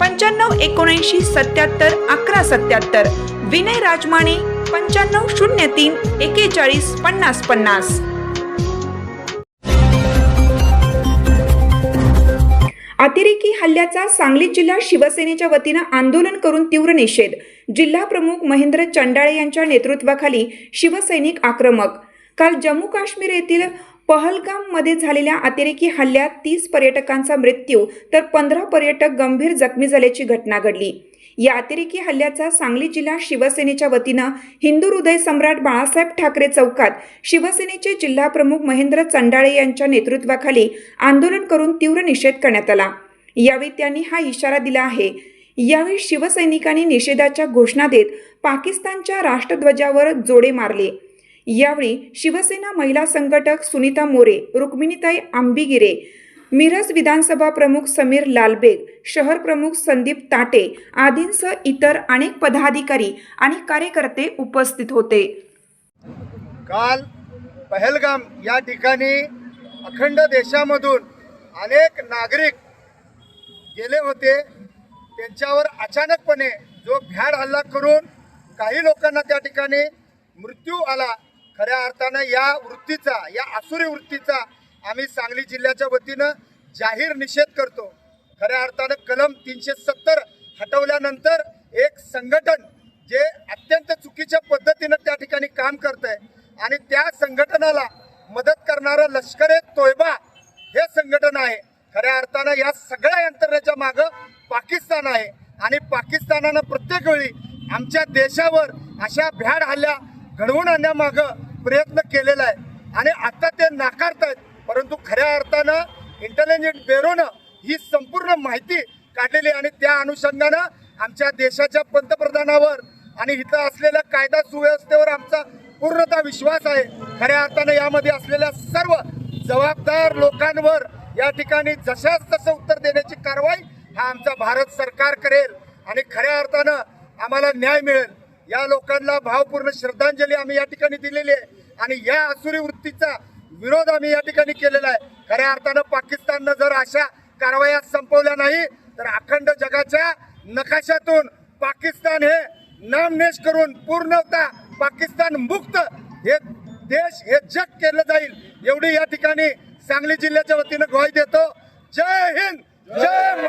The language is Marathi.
पंच्याण्णव एकोणऐंशी सत्याहत्तर अकरा सत्याहत्तर. विनय राजमाने पंच्याण्णव शून्य तीन एकेचाळीस पन्नास पन्नास. अतिरेकी हल्ल्याचा सांगली जिल्हा शिवसेनेच्या वतीनं आंदोलन करून तीव्र निषेध. जिल्हा प्रमुख महेंद्र चंडाळे यांच्या नेतृत्वाखाली शिवसैनिक आक्रमक. काल जम्मू काश्मीर येथील पहलगाममध्ये झालेल्या अतिरेकी हल्ल्यात तीस पर्यटकांचा मृत्यू तर पंधरा पर्यटक गंभीर जखमी झाल्याची घटना घडली. या अतिरेकी हल्ल्याचा सांगली जिल्हा शिवसेनेच्या वतीनं हिंदू हृदय सम्राट बाळासाहेब ठाकरे चौकात शिवसेनेचे जिल्हाप्रमुख महेंद्र चंडाळे यांच्या नेतृत्वाखाली आंदोलन करून तीव्र निषेध करण्यात आला. यावेळी त्यांनी हा इशारा दिला आहे. यावेळी शिवसैनिकांनी निषेधाच्या घोषणा देत पाकिस्तानच्या राष्ट्रध्वजावर जोडे मारले. यावेळी शिवसेना महिला संघटक सुनीता मोरे रुक्मिणीताई आंबिगिरे मिरज विधानसभा प्रमुख समीर लालबेग शहर प्रमुख संदीप ताटे आदींसह इतर अनेक पदाधिकारी आणि कार्यकर्ते उपस्थित होते. काल पहलगाम या ठिकाणी अखंड देशामधून अनेक नागरिक गेले होते. त्यांच्यावर अचानकपणे जो भ्याड हल्ला करून काही लोकांना त्या ठिकाणी मृत्यू आला. खऱ्या अर्थानं या वृत्तीचा या आसुरी वृत्तीचा आम्ही सांगली जिल्ह्याच्या वतीनं जाहीर निषेध करतो. खऱ्या अर्थानं कलम तीनशे सत्तर हटवल्यानंतर एक संघटन जे अत्यंत चुकीच्या पद्धतीनं त्या ठिकाणी काम करत आहे आणि त्या संघटनाला मदत करणारं लष्कर ए तोयबा हे संघटन आहे. खऱ्या अर्थानं या सगळ्या यंत्रणेच्या मागं पाकिस्तान आहे आणि पाकिस्तानानं प्रत्येक वेळी आमच्या देशावर अशा भ्याड हल्ल्या घडवून आणण्यामागं प्रयत्न केलेला आहे. आणि आता ते नाकारतायत परंतु खऱ्या अर्थानं इंटेलिजंट ब्युरोनं ही संपूर्ण माहिती काढलेली आणि त्या अनुषंगानं आमच्या देशाच्या पंतप्रधानावर आणि इथं असलेल्या कायदा सुव्यवस्थेवर आमचा पूर्णतः विश्वास आहे. खऱ्या अर्थानं यामध्ये असलेल्या सर्व जबाबदार लोकांवर या ठिकाणी जशाच तसं उत्तर देण्याची कारवाई हा आमचा भारत सरकार करेल. आणि खऱ्या अर्थानं आम्हाला न्याय मिळेल. या लोकांना भावपूर्ण श्रद्धांजली आम्ही या ठिकाणी दिलेली आहे. आणि या असुरी वृत्तीचा विरोध आम्ही या ठिकाणी केलेला आहे. खऱ्या अर्थानं पाकिस्ताननं जर अशा कारवाया संपवल्या नाही तर अखंड जगाच्या नकाशातून पाकिस्तान हे नामनेश करून पूर्णतः पाकिस्तान मुक्त हे देश हे जग केलं जाईल एवढी या ठिकाणी सांगली जिल्ह्याच्या वतीनं ग्वाही देतो. जय हिंद जय